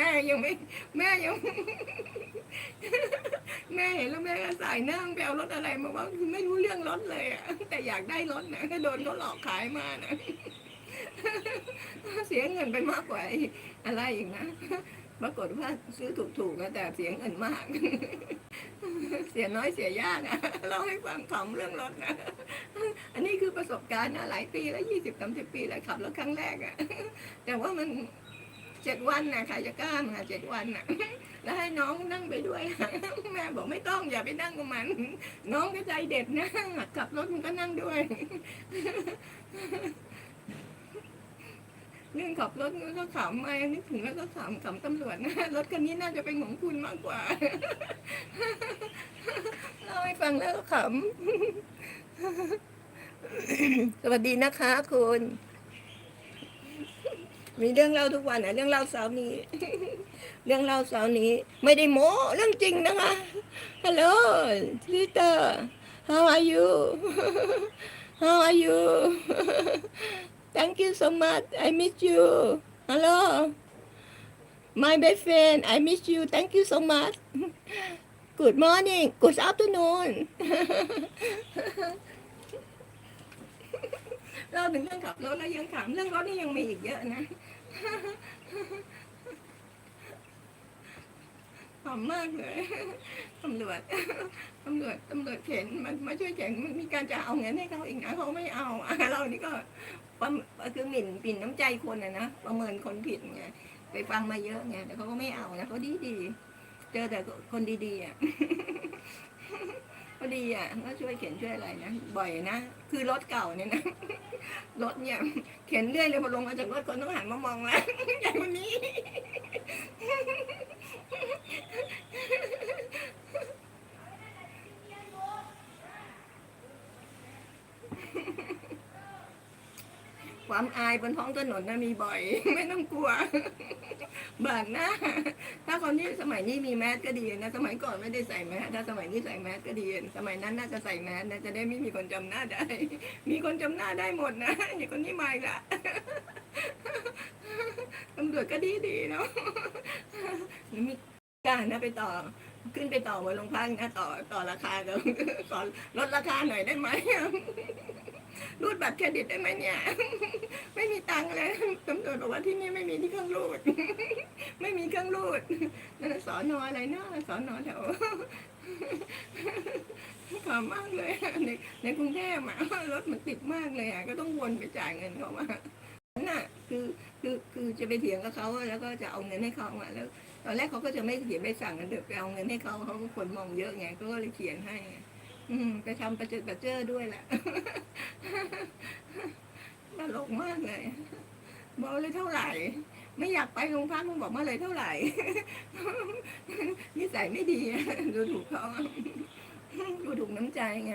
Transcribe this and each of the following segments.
แม่ยังไม่ แม่ยัง แม่เห็นแล้วแม่ก็สายนั่งไปเอารถอะไรมาว่าไม่รู้เรื่องรถเลยอะแต่อยากได้รถนะก็โดนเขาหลอกขายมานะเสียเงินไปมากกว่าอะไรอีกนะปรากฏว่าซื้อถูกๆนะแต่เสียเงินมาก เสียน้อยเสียยากอะเล่าให้ฟังขำเรื่องรถนะอันนี้คือประสบการณ์นะหลายปีแล้วยี่สิบสามสิบปีแล้วขับรถครั้งแรกอะแต่ว่ามัน เจ็ดวันนะใครจะกล้ามาเจ็ดวันนะแล้วให้น้องนั่งไปด้วยแม่บอกไม่ต้องอย่าไปนั่งกับมัน น้องก็ใจเด็ดนะขับรถมันก็นั่งด้วยเรื่องขับรถก็ขำไอ้นึกถึงแล้วก็ขำขำตำรวจนะรถคันนี้น่าจะเป็นของคุณมากกว่าเล่าให้ฟังแล้วก็ขำสวัสดีนะคะคุณ มีเรื่องเล่าทุกวันนะเรื่องเล่าเสาร์นี้ เรื่องเล่าเสาร์นี้ ไม่ได้โม้เรื่องจริงนะคะฮัลโหลซิสเตอร์ how are you how are you thank you so much I miss you hello my best friend I miss you thank you so much good morning good afternoon เราถึงเรื่องขับรถแล้วยังขำเรื่องรถนี่ยังมีอีกเยอะนะหอมมากเลยตำรวจตำรวจตำรวจเข็นมันมาช่วยเข็นมันมีการจะเอาเงินให้เขาอีกนะเขาไม่เอาอะเรานี่ก็ประมคือหมิ่นปิ่นน้ำใจคนนะนะประเมินคนผิดไงไปฟังมาเยอะไงแต่เขาก็ไม่เอานะเขาดีดีๆเจอแต่คนดีๆอะ ก็ดีอะก็ช่วยเข็นช่วยอะไรนะบ่อยนะคือรถเก่าเนี่ยนะรถเนี่ยเข็นเรื่อยเลยพอลงมาจากรถคนต้องหันมามองแล้วอย่างวันนี้ ความอายบนท้องถนนนะมีบ่อย ไม่ต้องกลัวบากหน้าถ้าคนนี้สมัยนี้มีแมสก็ดีนะ สมัยก่อนไม่ได้ใส่แมสถ้าสมัยนี้ใส่แมสก็ดี สมัยนั้นน่าจะใส่แมสนะจะได้ไม่มีคนจำหน้าได้ มีคนจำหน้าได้หมดนะอย่างคนนี้มาอีกละตำรวจก็ดีดีเนาะนี่มีการนะไปต่อขึ้นไปต่อบนโรงพักนะต่อต่อราคาก็ขอลดราคาหน่อยได้ไหม รูดบัตรเครดิตได้ไหมเนี่ย ไม่มีตังค์เลยตำรวจบอกว่าที่นี่ไม่มีที่เครื่องรูด ไม่มีเครื่องรูดนั่นนะสอนออะไรเนาะสอนอแถวขำมากเลยในในกรุงเทพอะรถมันติดมากเลยอะก็ต้องวนไปจ่ายเงินเขามานั่นน่ะคือคือคือจะไปเถียงกับเขาแล้วก็จะเอาเงินให้เขาอะแล้ว ตอนแรกเขาก็จะไม่เขียนใบสั่งกันเดี๋ยวไปเอาเงินให้เขาเขาก็คนมองเยอะไงก็เลยเขียนให้ อืมไปทำประเจิดประเจอด้วยแหละตลกมากเลย บอกเลยเท่าไหร่ ไม่อยากไปโรงพักมึงบอกมาเลยเท่าไหร่นิสัยไม่ดีดูถูกเขาดูถูกน้ำใจไง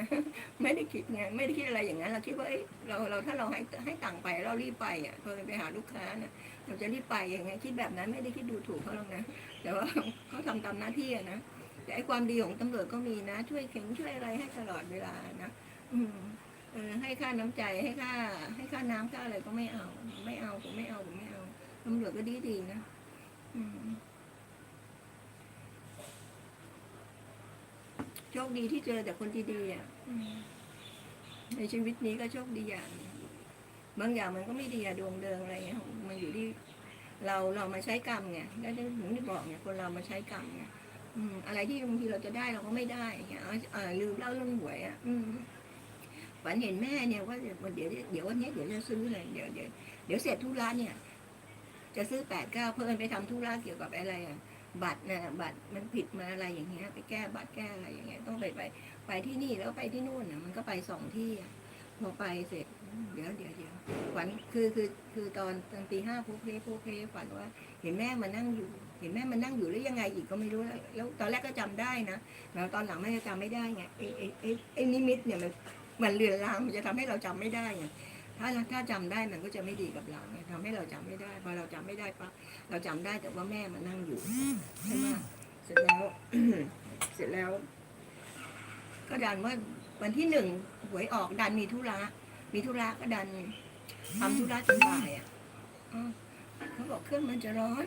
ไม่ได้คิดไงไม่ได้คิดอะไรอย่างนั้นเราคิดว่าเอ้ยเราเราถ้าเราให้ให้ตังไปเรารีบไปอะพอไปหาลูกค้าเนี่ยเราจะรีบไปอย่างเงี้ยคิดแบบนั้นไม่ได้คิดดูถูกเขาหรอกนะแต่ว่าเขาทำตามหน้าที่อะนะ แต่ไอ้ความดีของตำรวจก็มีนะ ช่วยเข็นช่วยอะไรให้ตลอดเวลานะอืมเออให้ค่าน้ำใจให้ค่า ให้ค่าน้ำค่าอะไรก็ไม่เอา ไม่เอาผมไม่เอาผมไม่เอาตำรวจก็ดีดีนะอืมโชคดีที่เจอแต่คนดีๆอะในชีวิตนี้ก็โชคดีอย่างบางอย่างมันก็ไม่ดีอะดวงเดิงอะไรเงี้ยมันอยู่ที่เราเรามาใช้กรรมไงแล้วถึงที่บอกไงคนเรามาใช้กรรมไง อืม อะไรที่บางทีเราจะได้เราก็ไม่ได้เงี้ยเออลืมเล่าเรื่องหวยอะ อืมฝันเห็นแม่เนี่ยว่าเดี๋ยวเดี๋ยวเดี๋ยววันนี้เดี๋ยวจะซื้อเลยเดี๋ยวเดี๋ยวเดี๋ยวเสร็จธุระเนี่ย จะซื้อแปดเก้าเพิ่นไปทำธุระเกี่ยวกับอะไรอะบัตรนะบัตรมันผิดมาอะไรอย่างเงี้ย ไปแก้บัตรแก้อะไรอย่างเงี้ยต้องไปไป ไปที่นี่แล้วไปที่นู่นน่ะมันก็ไปสองที่อะ พอไปเสร็จ เดี๋ยวเดี๋ยวเดี๋ยวฝันคือคือคือตอนตอนตีห้าพูเพลพูเพลฝันว่า เห็นแม่มานั่งอยู่ เห็นแม่มานั่งอยู่แล้วยังไงอีกก็ไม่รู้แล้วแล้วตอนแรกก็จำได้นะแล้วตอนหลังแม่จำไม่ได้ไงไอ้ไอ้ไอ้ไอ้นิมิตเนี่ยมันมันเลือนลางมันจะทำให้เราจำไม่ได้ไงถ้าถ้าจำได้มันก็จะไม่ดีกับเราไงทำให้เราจำไม่ได้พอเราจำไม่ได้ปั๊บเราจำได้แต่ว่าแม่มานั่งอยู่ใช่ไหมเสร็จแล้ว เสร็จแล้ว ก็ดันว่าวันที่หนึ่งหวยออกดันมีธุระมีธุระก็ดันทำธุระจนบ่ายอะเขาบอกเครื่องมันจะร้อน